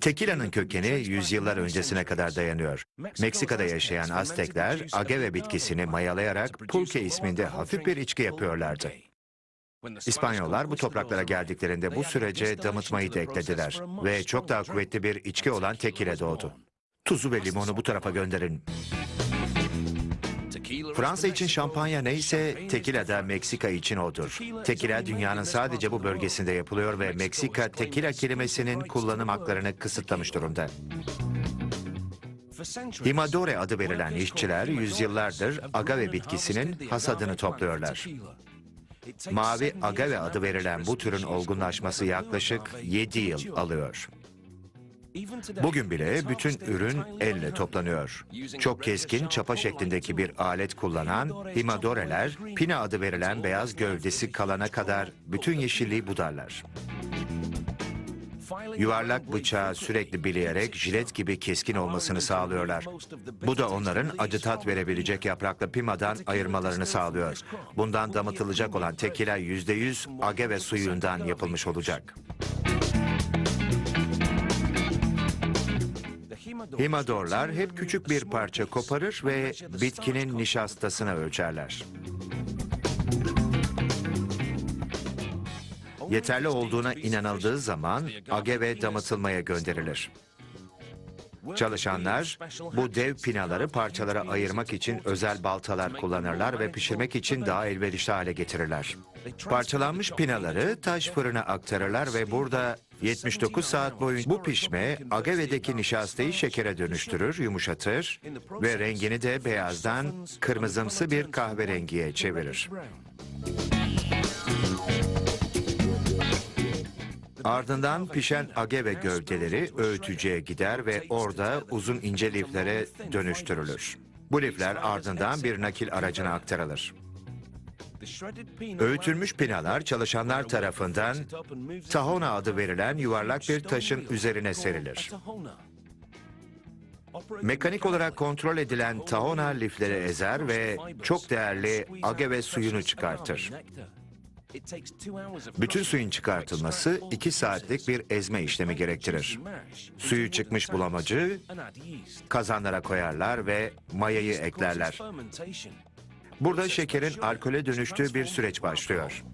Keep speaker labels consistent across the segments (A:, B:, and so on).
A: Tekila'nın kökeni yüzyıllar öncesine kadar dayanıyor. Meksika'da yaşayan Aztekler agave bitkisini mayalayarak pulque isminde hafif bir içki yapıyorlardı. İspanyollar bu topraklara geldiklerinde bu sürece damıtmayı da eklediler ve çok daha kuvvetli bir içki olan tekile doğdu. Tuzu ve limonu bu tarafa gönderin. Fransa için şampanya neyse tekila da Meksika için odur. Tekila dünyanın sadece bu bölgesinde yapılıyor ve Meksika tekila kelimesinin kullanım haklarını kısıtlamış durumda. Himadore adı verilen işçiler yüzyıllardır agave bitkisinin hasadını topluyorlar. Mavi agave adı verilen bu türün olgunlaşması yaklaşık 7 yıl alıyor. Bugün bile bütün ürün elle toplanıyor. Çok keskin çapa şeklindeki bir alet kullanan himadoreler, pina adı verilen beyaz gövdesi kalana kadar bütün yeşilliği budarlar. Yuvarlak bıçağı sürekli bileyerek jilet gibi keskin olmasını sağlıyorlar. Bu da onların acı tat verebilecek yapraklı pimadan ayırmalarını sağlıyor. Bundan damıtılacak olan tekila %100 agave suyundan yapılmış olacak. Himadorlar hep küçük bir parça koparır ve bitkinin nişastasını ölçerler. Yeterli olduğuna inanıldığı zaman agave damıtılmaya gönderilir. Çalışanlar bu dev pinaları parçalara ayırmak için özel baltalar kullanırlar ve pişirmek için daha elverişli hale getirirler. Parçalanmış pinaları taş fırına aktarırlar ve burada 79 saat boyunca bu pişme agavedeki nişastayı şekere dönüştürür, yumuşatır ve rengini de beyazdan kırmızımsı bir kahverengiye çevirir. Ardından pişen agave gövdeleri öğütücüye gider ve orada uzun ince liflere dönüştürülür. Bu lifler ardından bir nakil aracına aktarılır. Öğütülmüş pinalar çalışanlar tarafından tahona adı verilen yuvarlak bir taşın üzerine serilir. Mekanik olarak kontrol edilen tahona lifleri ezer ve çok değerli agave suyunu çıkartır. Bütün suyun çıkartılması iki saatlik bir ezme işlemi gerektirir. Suyu çıkmış bulamacı kazanlara koyarlar ve mayayı eklerler. Burada şekerin alkole dönüştüğü bir süreç başlıyor.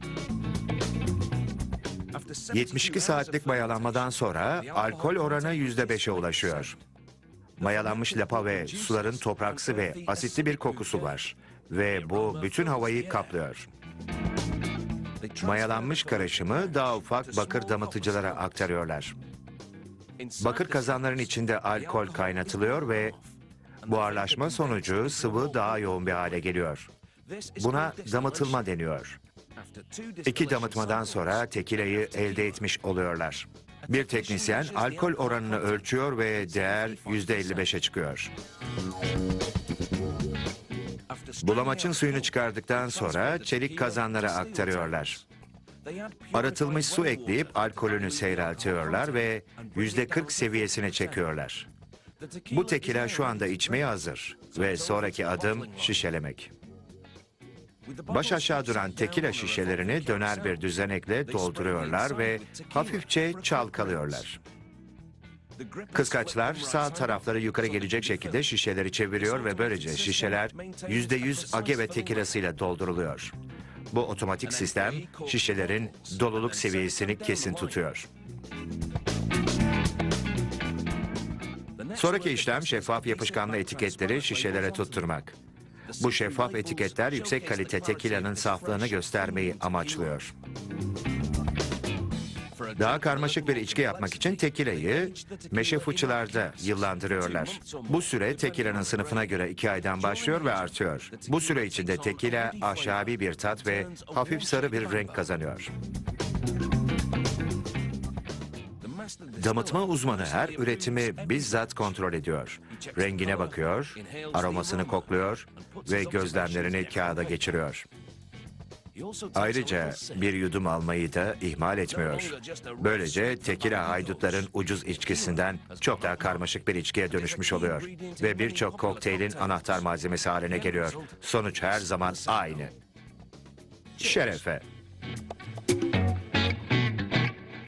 A: 72 saatlik mayalanmadan sonra alkol oranı %5'e ulaşıyor. Mayalanmış lapa ve suların topraksı ve asitli bir kokusu var. Ve bu bütün havayı kaplıyor. Mayalanmış karışımı daha ufak bakır damıtıcılara aktarıyorlar. Bakır kazanların içinde alkol kaynatılıyor ve buharlaşma sonucu sıvı daha yoğun bir hale geliyor. Buna damıtılma deniyor. İki damıtmadan sonra tekilayı elde etmiş oluyorlar. Bir teknisyen alkol oranını ölçüyor ve değer %55'e çıkıyor. Bulamaçın suyunu çıkardıktan sonra çelik kazanlara aktarıyorlar. Arıtılmış su ekleyip alkolünü seyreltiyorlar ve yüzde 40 seviyesine çekiyorlar. Bu tekila şu anda içmeye hazır ve sonraki adım şişelemek. Baş aşağı duran tekila şişelerini döner bir düzenekle dolduruyorlar ve hafifçe çalkalıyorlar. Kıskaçlar sağ tarafları yukarı gelecek şekilde şişeleri çeviriyor ve böylece şişeler %100 agave tekilasıyla dolduruluyor. Bu otomatik sistem şişelerin doluluk seviyesini kesin tutuyor. Sonraki işlem şeffaf yapışkanlı etiketleri şişelere tutturmak. Bu şeffaf etiketler yüksek kalite tekilanın saflığını göstermeyi amaçlıyor. Daha karmaşık bir içki yapmak için tekilayı meşe fıçılarda yıllandırıyorlar. Bu süre tekilanın sınıfına göre iki aydan başlıyor ve artıyor. Bu süre içinde tekila ahşabi bir tat ve hafif sarı bir renk kazanıyor. Damıtma uzmanı her üretimi bizzat kontrol ediyor. Rengine bakıyor, aromasını kokluyor ve gözlemlerini kağıda geçiriyor. Ayrıca bir yudum almayı da ihmal etmiyor. Böylece tekila haydutların ucuz içkisinden çok daha karmaşık bir içkiye dönüşmüş oluyor. Ve birçok kokteylin anahtar malzemesi haline geliyor. Sonuç her zaman aynı. Şerefe.